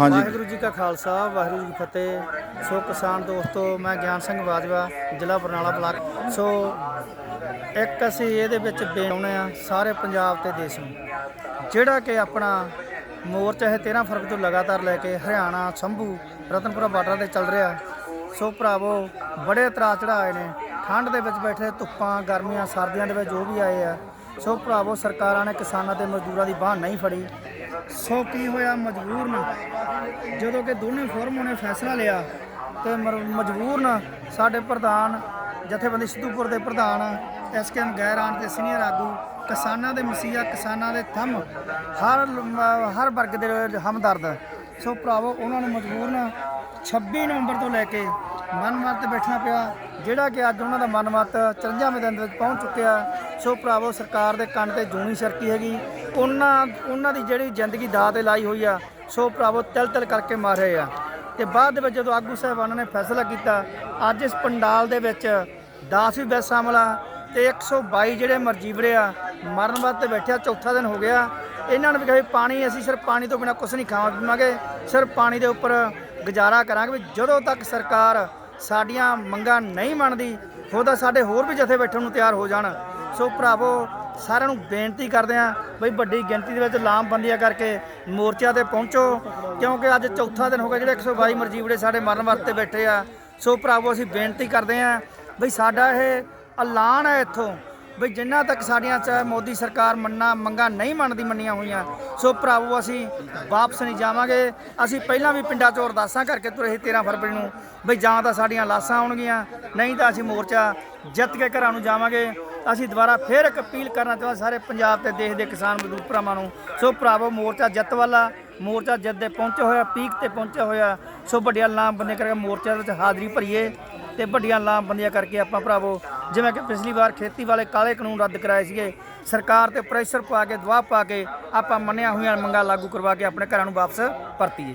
ਹਾਂਜੀ। ਵਾਹਿਗੁਰੂ ਜੀ ਕਾ ਖਾਲਸਾ, ਵਾਹਿਗੁਰੂ ਜੀ ਕੀ ਫਤਿਹ। ਸੋ ਕਿਸਾਨ ਦੋਸਤੋ, ਮੈਂ ਗਿਆਨ ਸਿੰਘ ਬਾਜਵਾ, ਜ਼ਿਲ੍ਹਾ ਬਰਨਾਲਾ ਬਲਾਕ। ਸੋ ਇੱਕ ਅਸੀਂ ਇਹਦੇ ਵਿੱਚ ਬੇਉਣੇ ਆ ਸਾਰੇ ਪੰਜਾਬ ਤੇ ਦੇਸ਼ ਨੂੰ। ਜਿਹੜਾ ਕਿ ਆਪਣਾ ਮੋਰਚਾ ਇਹ 13 ਫਰਵਰੀ ਤੋਂ ਲਗਾਤਾਰ ਲੈ ਕੇ ਹਰਿਆਣਾ, ਸੰਭੂ, ਰਤਨਪੁਰਾ ਬਾਰਡਰ ਤੇ ਚੱਲ ਰਿਹਾ। ਸੋ ਭਰਾਵੋ, ਬੜੇ ਤਰਾ ਚੜਾਏ ਨੇ। ਠੰਡ ਦੇ ਵਿੱਚ ਬੈਠੇ ਧੁੱਪਾਂ, ਗਰਮੀਆਂ, ਸਰਦੀਆਂ ਦੇ ਵਿੱਚ ਜੋ ਵੀ ਆਏ ਆ ਸੋ ਭਰਾਵੋ, ਸਰਕਾਰਾਂ ਨੇ ਕਿਸਾਨਾਂ ਤੇ ਮਜ਼ਦੂਰਾਂ ਦੀ ਬਾਹ ਨਹੀਂ ਫੜੀ। ਸੋ ਕੀ ਹੋਇਆ? ਮਜਬੂਰਨ ਜਦੋਂ ਕਿ ਦੋਨੇ ਫੋਰਮਾਂ ਨੇ ਫੈਸਲਾ ਲਿਆ ਤੇ ਮਰ- ਮਜਬੂਰਨ ਸਾਡੇ ਪ੍ਰਧਾਨ ਜਥੇਬੰਦੀ ਸਿੱਧੂਪੁਰ ਦੇ ਪ੍ਰਧਾਨ ਐਸਕੇਐਮ ਗੈਰਾਨ ਤੇ ਸੀਨੀਅਰ ਆਗੂ ਕਿਸਾਨਾਂ ਦੇ ਮਸੀਹਾ, ਕਿਸਾਨਾਂ ਦੇ ਥੰਮ, ਹਰ ਹਰ ਵਰਗ ਦੇ ਹਮਦਰਦ। ਸੋ ਭਰਾਵੋ, ਉਹਨਾਂ ਨੂੰ ਮਜਬੂਰਨ 26 ਨਵੰਬਰ ਤੋਂ ਲੈ ਕੇ ਮਨਮਤ ਤੇ ਬੈਠਣਾ ਪਿਆ, ਜਿਹੜਾ ਕਿ ਅੱਜ ਉਹਨਾਂ ਦਾ ਮਨਮਤ 54ਵੇਂ ਦਿਨ ਵਿੱਚ ਪਹੁੰਚ ਚੁੱਕਿਆ। ਸੋ ਭਰਾਵੋ, ਸਰਕਾਰ ਦੇ ਕੰਨ ਤੇ ਜੂਣੀ ਸਰਕੀ ਹੈਗੀ। ਉਹਨਾਂ ਉਹਨਾਂ ਦੀ ਜਿਹੜੀ ਜ਼ਿੰਦਗੀ ਦਾ ਤੇ ਲਾਈ ਹੋਈ ਆ, ਸੋ ਭਰਾਵੋ ਤਿਲ ਤਿਲ ਕਰਕੇ ਮਾਰ ਰਹੇ ਆ। ਤੇ ਬਾਅਦ ਦੇ ਵਿੱਚ ਜਦੋਂ ਆਗੂ ਸਾਹਿਬਾਨਾਂ ਨੇ ਫੈਸਲਾ ਕੀਤਾ, ਅੱਜ ਇਸ ਪੰਡਾਲ ਦੇ ਵਿੱਚ 10 ਵੀ ਬੈਸ ਸ਼ਾਮਲ ਆ ਤੇ 122 ਜਿਹੜੇ ਮਰਜੀਵਰੇ ਆ ਮਰਨ ਬਾਅਦ ਤੇ ਬੈਠਿਆ, ਚੌਥਾ ਦਿਨ ਹੋ ਗਿਆ। ਇਹਨਾਂ ਨੇ ਵੀ ਕਹੇ, ਪਾਣੀ ਅਸੀਂ ਸਿਰਫ ਪਾਣੀ ਤੋਂ ਬਿਨਾ ਕੁਝ ਨਹੀਂ ਖਾਵਾਂ ਪੀਵਾਂਗੇ ਸਿਰਫ ਪਾਣੀ ਦੇ ਉੱਪਰ ਗੁਜ਼ਾਰਾ ਕਰਾਂਗੇ ਵੀ ਜਦੋਂ ਤੱਕ ਸਰਕਾਰ ਸਾਡੀਆਂ ਮੰਗਾਂ ਨਹੀਂ ਮੰਨਦੀ ਉਹਦਾ ਸਾਡੇ ਹੋਰ ਵੀ ਜਥੇ ਬੈਠਣ ਨੂੰ ਤਿਆਰ ਹੋ ਜਾਣ। ਸੋ ਭਰਾਵੋ, ਸਾਰਿਆਂ ਨੂੰ ਬੇਨਤੀ ਕਰਦੇ ਆਂ ਬਈ ਵੱਡੀ ਗਿਣਤੀ ਦੇ ਵਿੱਚ ਲਾਮਬੰਦੀਆਂ ਕਰਕੇ ਮੋਰਚਿਆਂ ਤੇ ਪਹੁੰਚੋ, ਕਿਉਂਕਿ ਅੱਜ ਚੌਥਾ ਦਿਨ ਹੋ ਗਿਆ ਜਿਹੜੇ 122 ਮਰਜੀਵੜੇ ਸਾਡੇ ਮਰਨ ਵਾਸਤੇ ਬੈਠੇ ਆ। ਸੋ ਭਰਾਵੋ, ਅਸੀਂ ਬੇਨਤੀ ਕਰਦੇ ਆਂ ਬਈ ਸਾਡਾ ਇਹ ਐਲਾਨ ਹੈ ਇੱਥੋਂ ਵੀ ਜਿੰਨਾ ਤੱਕ ਸਾਡੀਆਂ ਚ ਮੋਦੀ ਸਰਕਾਰ ਮੰਨਾ ਮੰਗਾਂ ਨਹੀਂ ਮੰਨਦੀ ਮੰਨੀਆਂ ਹੋਈਆਂ, ਸੋ ਭਰਾਵੋ ਅਸੀਂ ਵਾਪਸ ਨਹੀਂ ਜਾਵਾਂਗੇ। ਅਸੀਂ ਪਹਿਲਾਂ ਵੀ ਪਿੰਡਾਂ 'ਚੋਂ ਅਰਦਾਸਾਂ ਕਰਕੇ ਤੁਰੇ ਸੀ 13 ਫਰਵਰੀ ਨੂੰ ਵੀ ਜਾਂ ਤਾਂ ਸਾਡੀਆਂ ਲਾਸਾਂ ਆਉਣਗੀਆਂ, ਨਹੀਂ ਤਾਂ ਅਸੀਂ ਮੋਰਚਾ ਜਿੱਤ ਕੇ ਘਰਾਂ ਨੂੰ ਜਾਵਾਂਗੇ। ਅਸੀਂ ਦੁਬਾਰਾ ਫੇਰ ਇੱਕ ਅਪੀਲ ਕਰਨਾ ਚਾਹੁੰਦਾ ਸਾਰੇ ਪੰਜਾਬ ਤੇ ਦੇਸ਼ ਦੇ ਕਿਸਾਨ ਮਜ਼ਦੂਰ ਭਰਾਵਾਂ ਨੂੰ। ਸੋ ਭਰਾਵੋ, ਮੋਰਚਾ ਜਿੱਤ ਵਾਲਾ, ਮੋਰਚਾ ਜਿੱਤ ਦੇ ਪਹੁੰਚੇ ਹੋਇਆ, ਪੀਕ ਤੇ ਪਹੁੰਚਿਆ ਹੋਇਆ, ਸੋ ਵੱਡੀਆਂ ਲਾਮਬੰਦੀਆਂ ਕਰਕੇ ਮੋਰਚੇ ਦੇ ਵਿੱਚ ਹਾਜ਼ਰੀ ਭਰੀਏ ਤੇ ਵੱਡੀਆਂ ਲਾਮਬੰਦੀਆਂ ਕਰਕੇ ਆਪਾਂ ਭਰਾਵੋ ਜਿਵੇਂ ਕਿ ਪਿਛਲੀ ਵਾਰ ਖੇਤੀ ਵਾਲੇ ਕਾਲੇ ਕਾਨੂੰਨ ਰੱਦ ਕਰਾਏ ਸੀਗੇ, ਸਰਕਾਰ ਤੇ ਪ੍ਰੈਸ਼ਰ ਪਾ ਕੇ, ਦਬਾਅ ਪਾ ਕੇ ਆਪਾਂ ਮੰਨਿਆ ਹੋਈਆਂ ਮੰਗਾਂ ਲਾਗੂ ਕਰਵਾ ਕੇ ਆਪਣੇ ਘਰਾਂ ਨੂੰ ਵਾਪਸ ਪਰਤੀਏ।